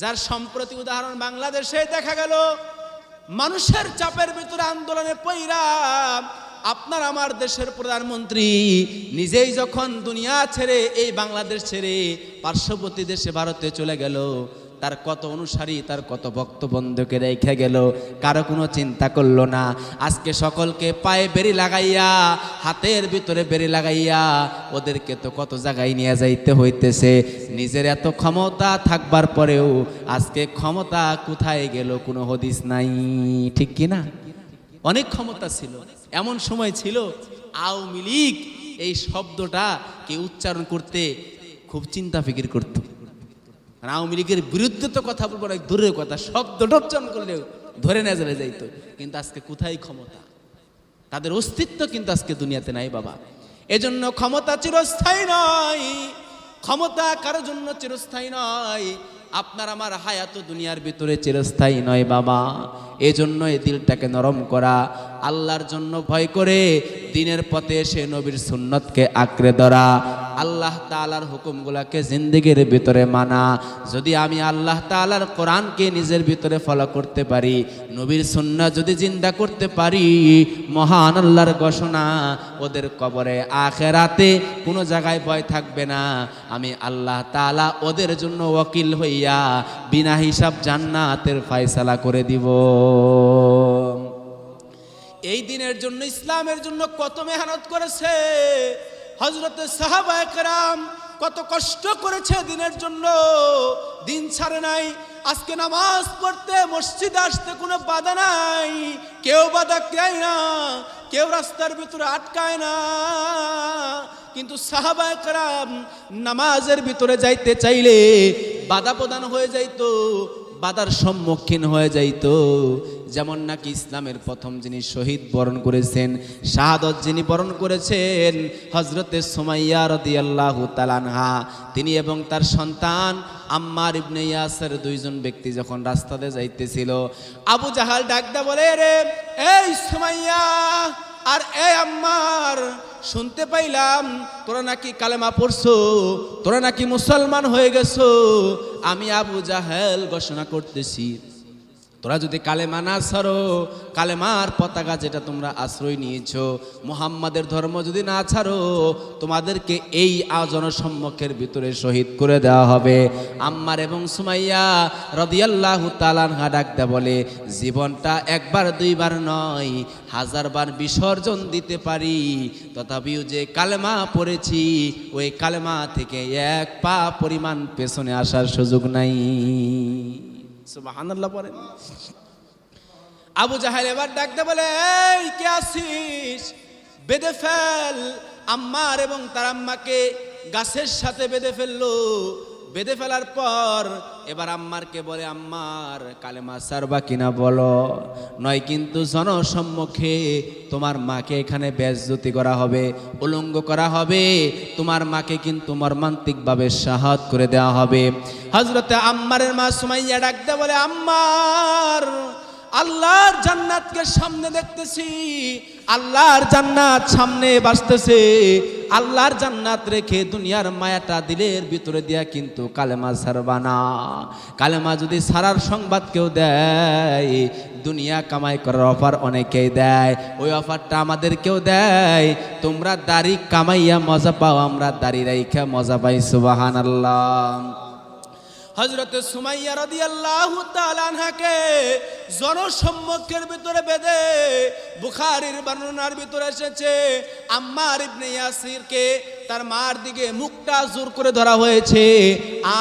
যার সম্প্রতি উদাহরণ বাংলাদেশে দেখা গেল, মানুষের চাপের ভিতরে আন্দোলনে পইরা আপনার আমার দেশের প্রধানমন্ত্রী নিজেই যখন দুনিয়া ছেড়ে এই বাংলাদেশ ছেড়ে পার্শ্ববর্তী দেশে ভারতে চলে গেল তার কত অনুসারী, তার কত ভক্তবন্ধুকে রেখে গেল, কারও কোনো চিন্তা করল না। আজকে সকলকে পায়ে বেরি লাগাইয়া, হাতের ভিতরে বেরি লাগাইয়া, ওদেরকে তো কত জায়গায় নিয়ে যাইতে হইতেছে। নিজের এত ক্ষমতা থাকবার পরেও আজকে ক্ষমতা কোথায় গেল কোনো হদিস নাই, ঠিক কি না? অনেক ক্ষমতা ছিল, এমন সময় ছিল আওয়ামী লীগ, এই শব্দটা কে উচ্চারণ করতে খুব চিন্তা ফিকির করতো। আর আওয়ামী লীগের বিরুদ্ধে তো কথা বলব অনেক দূরের কথা শব্দটা উচ্চারণ করলেও ধরে না চলে যাইতো। কিন্তু আজকে কোথায় ক্ষমতা? তাদের অস্তিত্ব কিন্তু আজকে দুনিয়াতে নাই বাবা। এজন্য ক্ষমতা চিরস্থায়ী নয়। ক্ষমতা কারোর জন্য চিরস্থায়ী নয়। আপনার আমার হায়াত দুনিয়ার ভিতরে চিরস্থায়ী নয় বাবা। এজন্য এই দিলটাকে নরম করা, আল্লাহর জন্য ভয় করে দিনের পথে সে নবীর সুন্নতকে আঁকড়ে ধরা। আল্লাহ তালার হুকুমগুলাকে জিন্দিগির ভিতরে মানা। যদি আমি আল্লাহ তালার কোরআনকে নিজের ভিতরে ফলো করতে পারি, নবীর সুন্না যদি জিন্দা করতে পারি, মহান আল্লাহর ঘোষণা, ওদের কবরে আখেরাতে কোনো জায়গায় ভয় থাকবে না। আমি আল্লাহ তালা ওদের জন্য ওকিল হইয়া বিনা হিসাব জান্নাতের ফয়সালা করে দিব। এই দিনের জন্য, ইসলামের জন্য কত মেহনত করেছে? হজরত সাহাবা একরাম কত কষ্ট করেছে দিনের জন্য। দিন ছাড়ে নাই, আজকে নামাজ পড়তে, মসজিদে আসতে কোনো বাধা নাই। কেউ বাধা দেয় না, কেউ রাস্তার ভিতরে আটকায় না। কিন্তু সাহাবা একরাম নামাজের ভিতরে যাইতে চাইলে বাধা প্রদান হয়ে যাইতো, বাধার সম্মুখীন হয়ে যাইতো। যেমন নাকি ইসলামের প্রথম যিনি শহীদ বরণ করেছেন, শাহাদত যিনি বরণ করেছেন হজরতে সোমাইয়া রদিয়াল্লাহু তালানহা তিনি এবং তার সন্তান আম্মার ইবনে ইয়াসের দুইজন ব্যক্তি যখন রাস্তাতে যাইতেছিল, আবু জাহাল ডাকদা বলে রে এই সোমাইয়া আর এ আম্মার, শুনতে পাইলাম তোরা নাকি কালেমা পড়ছো, তোরা নাকি মুসলমান হয়ে গেছো। আমি আবু জাহেল ঘোষণা করতেছি। তোরা যদি কালেমা না ছাড়ো, কালেমার পতাকা যেটা তোমরা আশ্রয় নিয়েছো, মুহাম্মাদের ধর্ম যদি না ছাড়ো, তোমাদেরকে এই জনসম্মুখের ভিতরে শহীদ করে দেওয়া হবে। আম্মার এবং সুমাইয়া রদিয়াল্লাহ তালানহা ডাকতে বলে, জীবনটা একবার দুইবার নয়, হাজারবার বিসর্জন দিতে পারি। তথাপিও যে কালেমা পড়েছি, ওই কালেমা থেকে এক পা পরিমাণ পেছনে আসার সুযোগ নাই। সুবহানাল্লাহ পড়েন। আবু জাহেল এবার ডাকতে বলে, এই, কে আসিস বেঁধে ফেল, আম্মার এবং তার আম্মাকে গাছের সাথে বেঁধে ফেলল। বেঁধে ফেলার পর এবার আম্মারকে বলে, আম্মার, কালেমা সারবা কিনা বলো। নয় কিন্তু জনসম্মুখে তোমার মাকে এখানে বেজ্জতি করা হবে, উলঙ্গ করা হবে। তোমার মাকে কিন্তু মর্মান্তিকভাবে সাহায্য করে দেওয়া হবে। হজরতে আম্মারের মা সুমাইয়া ডাকতে বলে, আম্মার, আল্লাহর জান্নাতকে সামনে দেখতেছি। আল্লাহর জান্নাত সামনে বাসতেছে। আল্লাহর জান্নাত রেখে দুনিয়ার মায়াটা দিলের ভিতরে দিয়া কিন্তু কালেমা সারবানা কালেমা যদি সারার সংবাদ কেউ দেয়, দুনিয়া কামাই করার অফার অনেকেই দেয়। ওই অফারটা আমাদের কেউ দেয়। তোমরা দাড়ি কামাইয়া মজা পাও, আমরা দাড়ি রাইখা মজা পাই সুবাহান আল্লাহ হজরত সুমাইয়া রাদিয়াল্লাহু আল্লাহ আনহাকে জনসম্মুখের ভিতরে বেঁধে বুখারীর বর্ণনার ভিতরে এসেছে, আম্মার ইবনে ইয়াসিরকে তার মার দিকে মুখটা জোর করে ধরা হয়েছে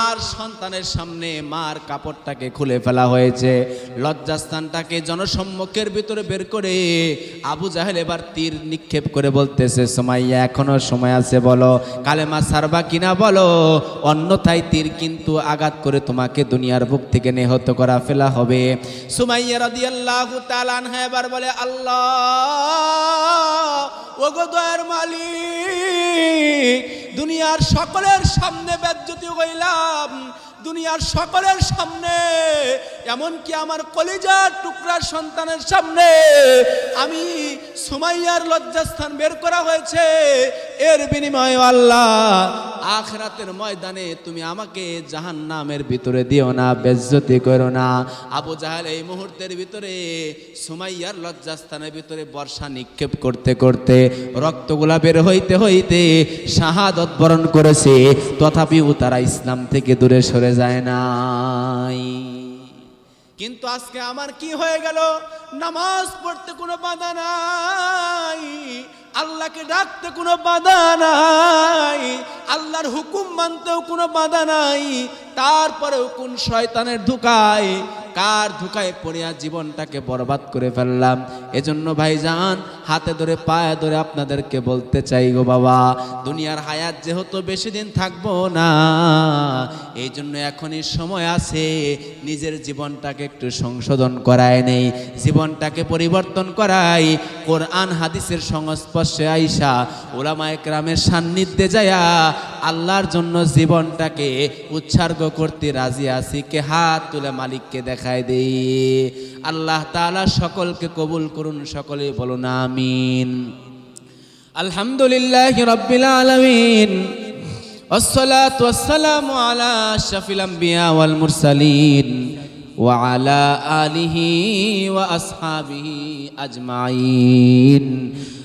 আর সন্তানের সামনে মার কাপড়টাকে খুলে ফেলা হয়েছে। লজ্জাস্থানটাকে জনসম্মুখের ভিতরে বের করে আবু জাহেল এবার তীর নিক্ষেপ করে বলতেছে, সুমাইয়া, এখনও সময় আছে, বলো। কালেমা সারবা কিনা, বলো। অন্যথায় তীর কিন্তু আঘাত করে তোমাকে দুনিয়ার বুক থেকে নেহত করা ফেলা হবে। সুমাইয়া রাদিয়াল্লাহু তাআলা আনহা এবার বলে, আল্লাহ, ওগো দয়ার মালিক, দুনিয়ার সকলের সামনে বেজ্জতি হইলাম। দুনিয়ার সকলের সামনে, এমনকি আমার কলিজার টুকরার সন্তানের সামনে আমি সুমাইয়ার লজ্জাস্থান বের করা হয়েছে। এর বিনিময়ে আল্লাহ আখরাতের ময়দানে তুমি আমাকে জাহান নামের ভিতরে দিও না, বেজ্জতি করো না। আবু জাহাল এই মুহূর্তের ভিতরে, সুমাইয়ার লজ্জাস্থানের ভিতরে বর্ষা নিক্ষেপ করতে করতে, রক্তগুলা বের হইতে হইতে শাহাদত বরণ করেছে, তথাপিও তারা ইসলাম থেকে দূরে সরে যায় নাই। কিন্তু আজকে আমার কি হয়ে গেল? নামাজ পড়তে কোনো বাধা নাই। আল্লাহকে ডাকতে কোনো বাধা নাই, আল্লাহর হুকুম মানতেও কোনো বাধা নাই, তারপরেও কোন শয়তানের ধোকায়, কার ধোকায় পড়িয়া জীবনটাকে বরবাদ করে ফেললাম। এজন্য ভাইজান হাতে ধরে, পায়ে ধরে আপনাদেরকে বলতে চাই গো বাবা, দুনিয়ার হায়াত যেহেতু বেশি দিন থাকব না এই জন্য এখনই সময় আছে নিজের জীবনটাকে একটু সংশোধন করায় নেই, জীবনটাকে পরিবর্তন করাই। কোরআন, হাদিসের সংস্পর্শে আইসা ওলামা একরামের সান্নিধ্যে যায়া আল্লাহর জন্য জীবনটাকে উৎসর্গ করতে রাজি আছি, কে হাত তুলে মালিককে দেখায় দেই। আল্লাহ তাআলা সকলকে কবুল করুন সকলে বলুন আমিন আলহামদুলিল্লাহ রব্বিল আলামিন والصلاة والسلام على أشرف الأنبياء والمرسلين وعلى آله وأصحابه أجمعين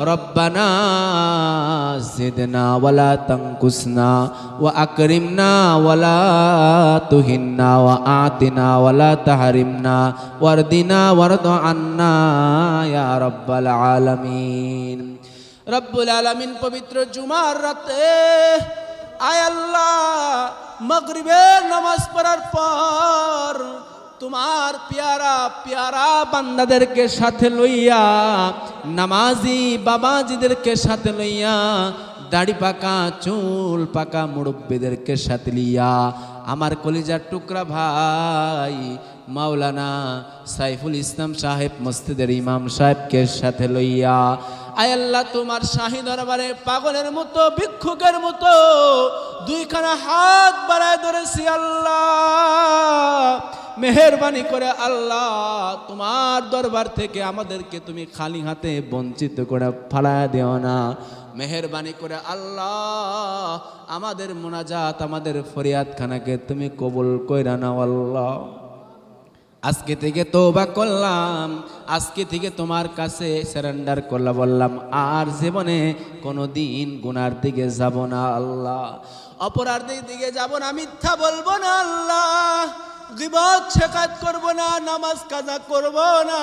ربنا زدنا ولا تنقصنا وأكرمنا ولا تهنا وأعطنا ولا تحرمنا واردنا وارض عنا يا رب العالمين رب العالمين পবিত্র জুমার রাতে আয় আল্লাহ মগরিবের নামাজ পড়ার পর তোমার পেয়ারা পেয়ারা বান্দাদেরকে সাথে লইয়া, নামাজি, বাবাজিদেরকে সাথে লইয়া, দাড়ি পাকা, চুল পাকা মুরব্বীদেরকে সাথে লইয়া, আমার কলিজার টুকরা ভাই, মাওলানা সাইফুল ইসলাম সাহেব, মসজিদের ইমাম সাহেবকে সাথে লইয়া, আয় আল্লাহ তোমার শাহী দরবারে পাগলের মতো, ভিক্ষুকের মতো, দুইখানা হাত বাড়ায় ধরেছি আল্লাহ। মেহরবানি করে, আল্লাহ, তোমার দরবার থেকে আমাদেরকে তুমি খালি হাতে বঞ্চিত করে ফালায় দিও না। মেহরবানি করে, আল্লাহ, আমাদের মোনাজাত, আমাদের ফরিয়াদ খানাকে তুমি কবুল কইরা নাও, আল্লাহ। আজকে থেকে তৌবা করলাম, আজকে থেকে তোমার কাছে সারেন্ডার করলাম, বললাম, আর জীবনে কোনো দিন গুনার দিকে যাব না, আল্লাহ। অপরাধের দিকে যাব না, মিথ্যা বলব না, আল্লাহ। গিবত শেখাত করব না, নামাজ কাজা করব না,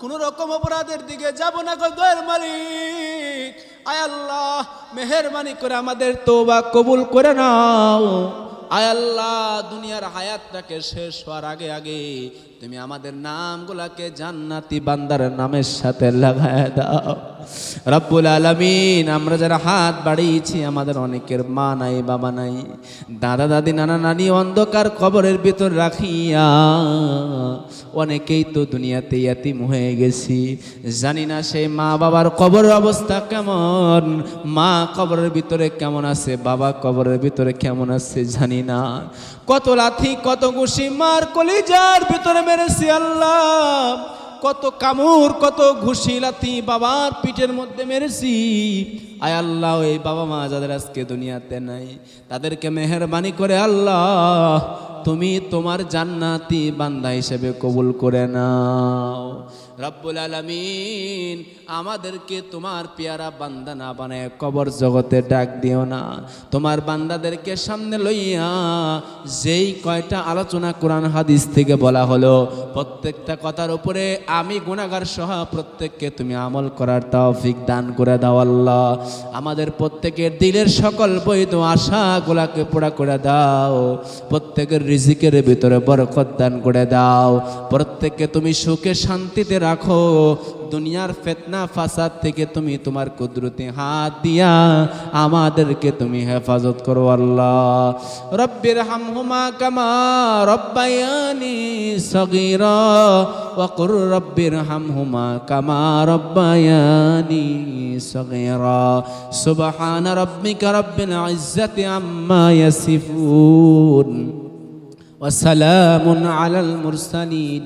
কোন রকম অপরাধের দিকে যাব না গো দয়ের মালিক। আয় আল্লাহ, মেহরবানি করে আমাদের তোবা কবুল করে নাও। আয় আল্লাহ, দুনিয়ার হায়াতটাকে শেষ হওয়ার আগে আগে তুমি আমাদের নামগুলাকে জান্নাতি বান্দার নামের সাথে লাগায় দাও। রব্বুল আলমিন, আমরা যারা হাত বাড়িয়েছি, আমাদের অনেকের মা নাই, বাবা নাই। দাদা, দাদি, নানা, নানি অন্ধকার কবরের ভিতর রাখিয়া অনেকেই তো দুনিয়াতে ইয়াতিম হয়ে গেছি। জানি না সেই মা বাবার কবরের অবস্থা কেমন, মা কবরের ভিতরে কেমন আছে, বাবা কবরের ভিতরে কেমন আছে জানি না। কত লাথি, কত ঘুষি, মার কলিজার ভিতরে মেরেছি আল্লাহ। কত কামুর কত ঘুষি লাথি বাবার পিঠের মধ্যে মেরেছি। আয় আল্লাহ, এই বাবা মা যাদের আজকে দুনিয়াতে নাই, তাদেরকে মেহরবানি করে আল্লাহ, তুমি তোমার জান্নাতি বান্দা হিসেবে কবুল করে নাও। রব্বুল আলামিন, আমাদেরকে তোমার পেয়ারা বান্দা না বানায়, কবর জগতে ডাক দিও না। তোমার বান্দাদেরকে সামনে লইয়া যেই কয়টা আলোচনা কোরআন হাদিস থেকে বলা হলো, প্রত্যেকটা কথার উপরে আমি গুণাগার সহ প্রত্যেককে তুমি আমল করার তৌফিক দান করে দাও আল্লাহ। আমাদের প্রত্যেকের দিলের সকল বৈধ আশাগুলাকে পোড়া করে দাও। প্রত্যেকের রিজিকের ভিতরে বরকত দান করে দাও। প্রত্যেককে তুমি সুখে শান্তিতে রাখো দুনিয়ার ফেতনা ফাসাদ থেকে তুমি তোমার কুদরতে হাত দিয়া আমাদেরকে তুমি হেফাজত করো আল্লাহ রব্বির হামহুমা কামা রব্বায়ানি সগীরা ওয়াকুর রব্বির হামহুমা কামা রব্বায়ানি সগীরা সুবহান রব্বিকা রব্বিল ইজ্জাতি আম্মা ইয়াসিফুন وسلام على المرسلين